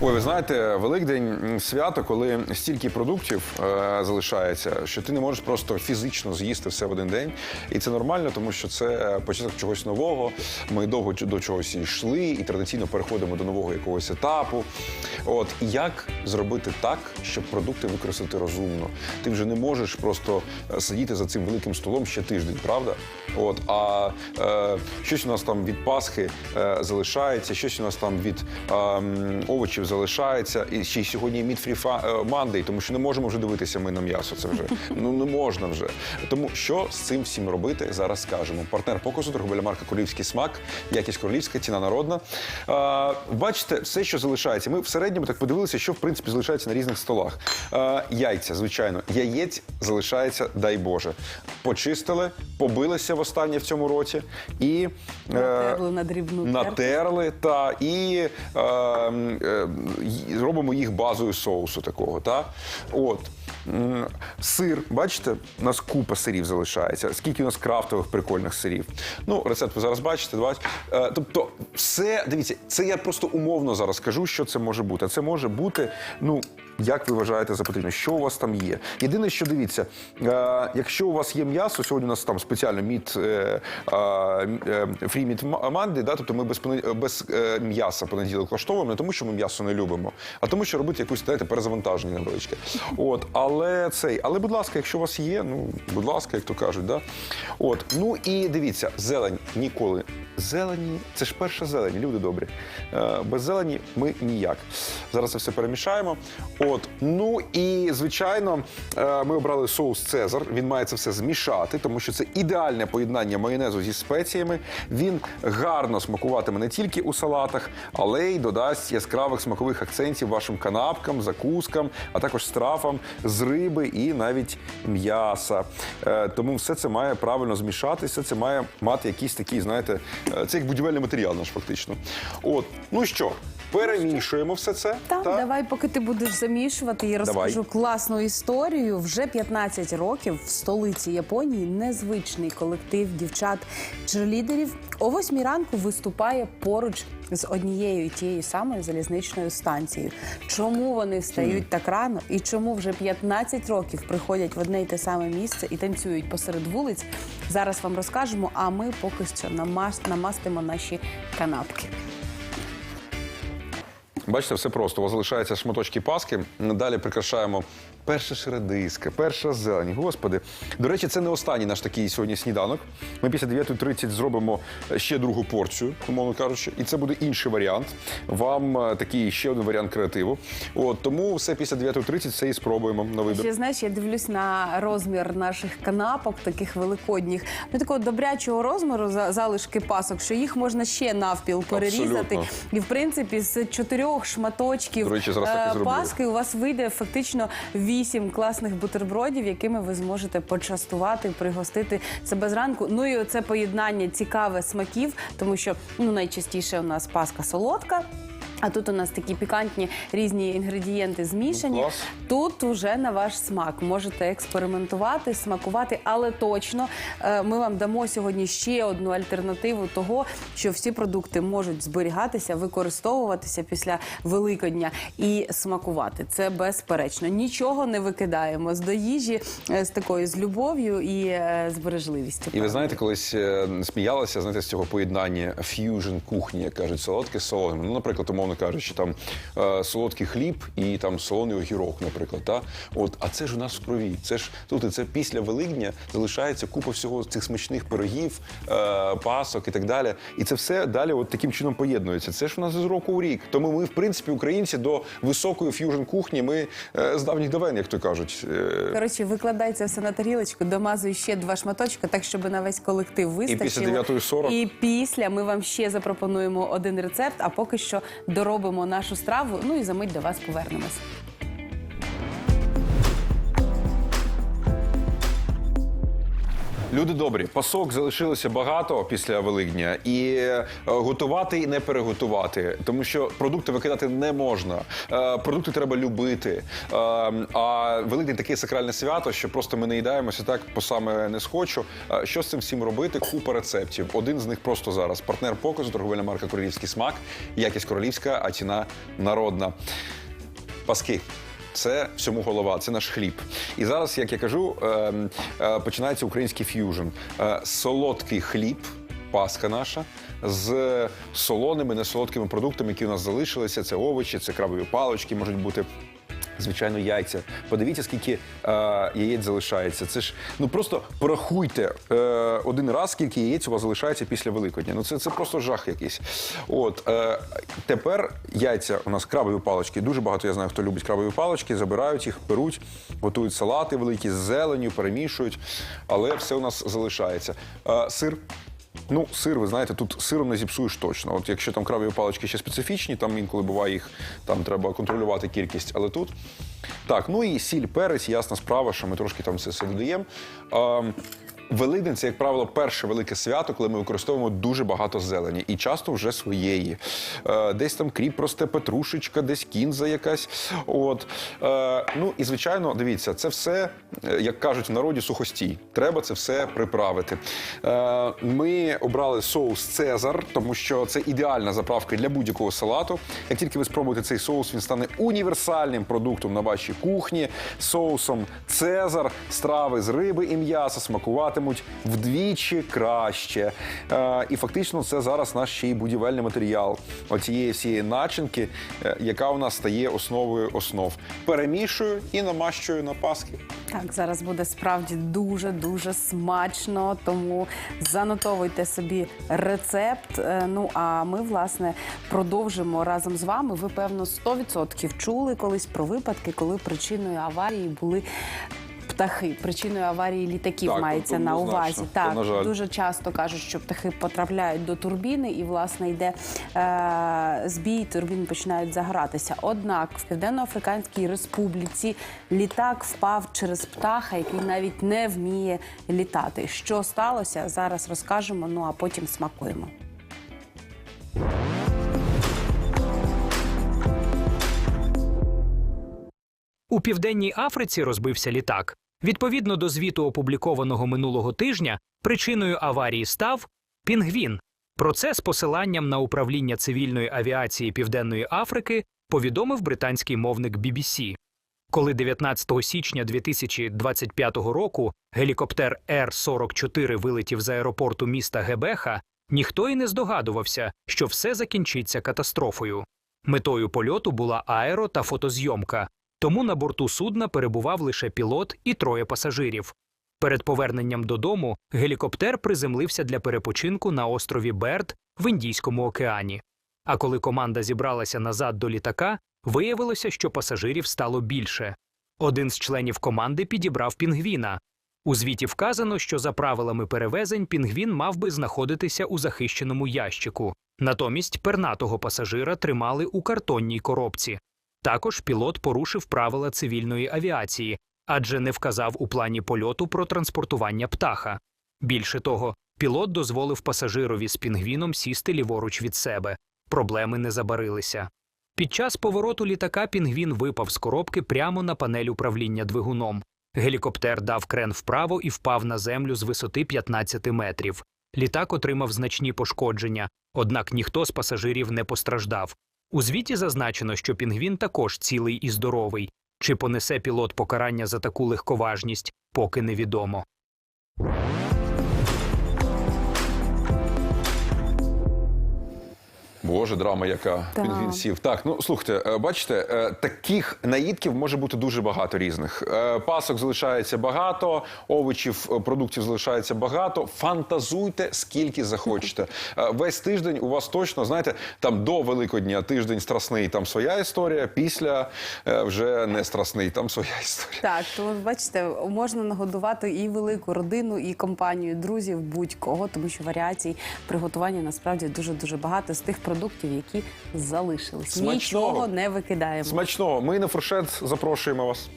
Ой, ви знаєте, Великдень свято, коли стільки продуктів е, залишається, що ти не можеш просто фізично з'їсти все в один день. І це нормально, тому що це початок чогось нового. Ми довго до чогось йшли і традиційно переходимо до нового якогось етапу. От як зробити так, щоб продукти використати розумно? Ти вже не можеш просто е, сидіти за цим великим столом ще тиждень, правда? От а е, щось у нас там від Пасхи е, залишається, щось у нас там від е, овочів залишається. І ще й сьогодні мід фрі мандей, тому що не можемо вже дивитися ми на м'ясо. Це вже ну не можна вже. Тому що з цим всім робити зараз скажемо. Партнер показу торговельна марка Королівський смак, якість королівська, ціна народна. Е, бачите, все, що залишається. Ми в середньому так подивилися, що в принципі залишається на різних столах. Е, яйця, звичайно, яєць залишається, дай Боже. Почистили, побилися востаннє в цьому році і е, Натерли на дрібну натерли та і е, е, й- робимо їх базою соусу такого. Та? От. Сир, бачите, у нас купа сирів залишається. Скільки у нас крафтових прикольних сирів. Ну, рецепт ви зараз бачите. Давайте. Е, тобто, все, дивіться, це я просто умовно зараз кажу, що це може бути. Це може бути, ну, як ви вважаєте за потрібне, що у вас там є. Єдине, що дивіться, е, якщо у вас є м'ясо, сьогодні у нас там спеціально міт е, фрі міт манди, тобто ми без, без е, м'яса понеділок влаштовуємо, не тому, що ми м'ясо не любимо, а тому, що робити якусь знаєте, перезавантаження невеличке. От, але цей, але будь ласка, якщо у вас є, ну будь ласка, як то кажуть, да? От, ну і дивіться, зелень ніколи. Зелені, це ж перша зелень, люди добрі. Е, без зелені ми ніяк. Зараз це все перемішаємо. Ну і звичайно, е, ми обрали соус Цезар. Він має це все змішати, тому що це ідеальне поєднання майонезу зі спеціями. Він гарно смакуватиме не тільки у салатах, але й додасть яскравих смакових акцентів вашим канапкам, закускам, а також страфам з риби і навіть м'яса. Е, Тому все це має правильно змішатися. Це має мати якийсь такий, знаєте, е, це як будівельний матеріал наш фактично. От, ну що, перемішуємо все це. Так, так? давай, поки ти будеш замішувати, я Давай. розкажу класну історію. Вже 15 років в столиці Японії незвичний колектив дівчат черлідерів о 8 ранку виступає поруч з однією тією самою залізничною станцією. Чому вони встають так рано і чому вже 15 років приходять в одне й те саме місце і танцюють посеред вулиць? Зараз вам розкажемо. А ми поки що намас- намастимо наші канапки. Бачите, все просто. У вас залишаються шматочки паски. Далі прикрашаємо перша шредиска, перша зелень. Господи. До речі, це не останній наш такий сьогодні сніданок. Ми після 9.30 зробимо ще другу порцію, умовно кажучи, і це буде інший варіант. Вам е, такий ще один варіант креативу. От тому все після 9.30 це і спробуємо на вибір. Ще знаєш, я дивлюсь на розмір наших канапок, таких великодніх, ну такого добрячого розміру за- залишки пасок, що їх можна ще навпіл перерізати. Абсолютно. І в принципі з чотирьох шматочків До речі, зараз е, паски у вас вийде фактично вісім класних бутербродів, якими ви зможете почастувати, пригостити себе зранку. Ну і оце поєднання цікаве смаків, тому що ну найчастіше у нас паска солодка. А тут у нас такі пікантні різні інгредієнти змішані. Ну, клас. Тут уже на ваш смак можете експериментувати, смакувати, але точно е, ми вам дамо сьогодні ще одну альтернативу того, що всі продукти можуть зберігатися, використовуватися після Великодня і смакувати. Це безперечно. Нічого не викидаємо з до їжі е, з такою з любов'ю і е, збережливістю. І ви знаєте, колись сміялися знаєте, з цього поєднання ф'южн кухні, як кажуть, солодке з солоним. Ну, наприклад, умовно кажучи, там е, солодкий хліб і там солоний огірок, наприклад. Та? От, а це ж у нас в крові. Це ж тут і це після Великдня залишається купа всього цих смачних пирогів, е, пасок і так далі. І це все далі от таким чином поєднується. Це ж у нас з року в рік. Тому ми, в принципі, українці до високої ф'южн кухні ми е, з давніх давен, як то кажуть. Е, Коротше, викладай це все на тарілочку, домазуй ще два шматочка, так щоб на весь колектив вистачило. після 9:40? І після ми вам ще запропонуємо один рецепт, а поки що доробимо нашу страву. Ну і за мить до вас повернемось. Люди добрі, пасок залишилося багато після Великдня, і е, готувати і не переготувати, тому що продукти викидати не можна. Е, продукти треба любити. Е, а Великдень таке сакральне свято, що просто ми не їдаємося так, по саме не схочу. Що з цим всім робити? Купа рецептів. Один з них просто зараз. Партнер показу, торговельна марка Королівський смак, якість королівська, а ціна народна. Паски. Це всьому голова, це наш хліб. І зараз, як я кажу, е, е, починається український ф'южн. Е, солодкий хліб, паска наша, з солоними, несолодкими продуктами, які у нас залишилися. Це овочі, це крабові палочки, можуть бути. Звичайно, яйця. Подивіться, скільки е, яєць залишається. Це ж ну просто порахуйте е, один раз, скільки яєць у вас залишається після Великодня. Ну це, це просто жах якийсь. От е, тепер яйця у нас крабові палочки. Дуже багато я знаю, хто любить крабові палочки, забирають їх, беруть, готують салати великі з зеленю, перемішують, але все у нас залишається. Е, сир. Ну, сир, ви знаєте, тут сиром не зіпсуєш точно. От якщо там крабові палички ще специфічні, там інколи буває їх, там треба контролювати кількість, але тут. Так, ну і сіль, перець, ясна справа, що ми трошки там це все додаємо. Великдень це, як правило, перше велике свято, коли ми використовуємо дуже багато зелені і часто вже своєї. Е, десь там кріп росте, петрушечка, десь кінза якась. От. Е, ну і звичайно, дивіться, це все, е, як кажуть в народі, сухостій. Треба це все приправити. Ми обрали соус Цезар, тому що це ідеальна заправка для будь-якого салату. Як тільки ви спробуєте цей соус, він стане універсальним продуктом на вашій кухні. Соусом Цезар страви з риби і м'яса смакуватимуть вдвічі краще. Е, і фактично це зараз наш ще й будівельний матеріал оцієї всієї начинки, е, яка у нас стає основою основ. Перемішую і намащую на паски. Так, зараз буде справді дуже дуже смачно, тому занотовуйте собі рецепт. Е, Ну а ми власне продовжимо разом з вами. Ви певно 100% чули колись про випадки, коли причиною аварії були. Птахи причиною аварії літаків Так, мається на увазі. Та, Так на жаль. дуже часто кажуть, що птахи потрапляють до турбіни, і власне йде е, збій, турбіни починають загоратися. Однак в Південно-Африканській Республіці літак впав через птаха, який навіть не вміє літати. Що сталося? Зараз розкажемо. Ну а потім смакуємо. У південній Африці розбився літак. Відповідно до звіту, опублікованого минулого тижня, причиною аварії став пінгвін. Про це з посиланням на управління цивільної авіації Південної Африки повідомив британський мовник BBC. Коли 19 січня 2025 року гелікоптер Р-44 вилетів з аеропорту міста Гебеха, ніхто й не здогадувався, що все закінчиться катастрофою. Метою польоту була аеро та фотозйомка, тому на борту судна перебував лише пілот і троє пасажирів. Перед поверненням додому гелікоптер приземлився для перепочинку на острові Берд в Індійському океані. А коли команда зібралася назад до літака, виявилося, що пасажирів стало більше. Один з членів команди підібрав пінгвіна. У звіті вказано, що за правилами перевезень пінгвін мав би знаходитися у захищеному ящику. Натомість пернатого пасажира тримали у картонній коробці. Також пілот порушив правила цивільної авіації, адже не вказав у плані польоту про транспортування птаха. Більше того, пілот дозволив пасажирові з пінгвіном сісти ліворуч від себе. Проблеми не забарилися. Під час повороту літака пінгвін випав з коробки прямо на панель управління двигуном. Гелікоптер дав крен вправо і впав на землю з висоти 15 метрів. Літак отримав значні пошкодження, однак ніхто з пасажирів не постраждав. У звіті зазначено, що пінгвін також цілий і здоровий. Чи понесе пілот покарання за таку легковажність, поки невідомо. Боже, драма, яка Так. пінгвін сів. Так, ну слухайте, е, бачите, е, таких наїдків може бути дуже багато різних. Е, Пасок залишається багато, овочів, продуктів залишається багато. Фантазуйте скільки захочете. Весь тиждень у вас точно, знаєте, там до Великодня тиждень страсний, там своя історія. Після вже не страсний, там своя історія. Так, то бачите, можна нагодувати і велику родину, і компанію друзів, будь-кого, тому що варіацій приготування насправді дуже дуже багато з тих продуктів, які залишились. Смачного. Нічого не викидаємо. Смачного. Ми на фуршет запрошуємо вас.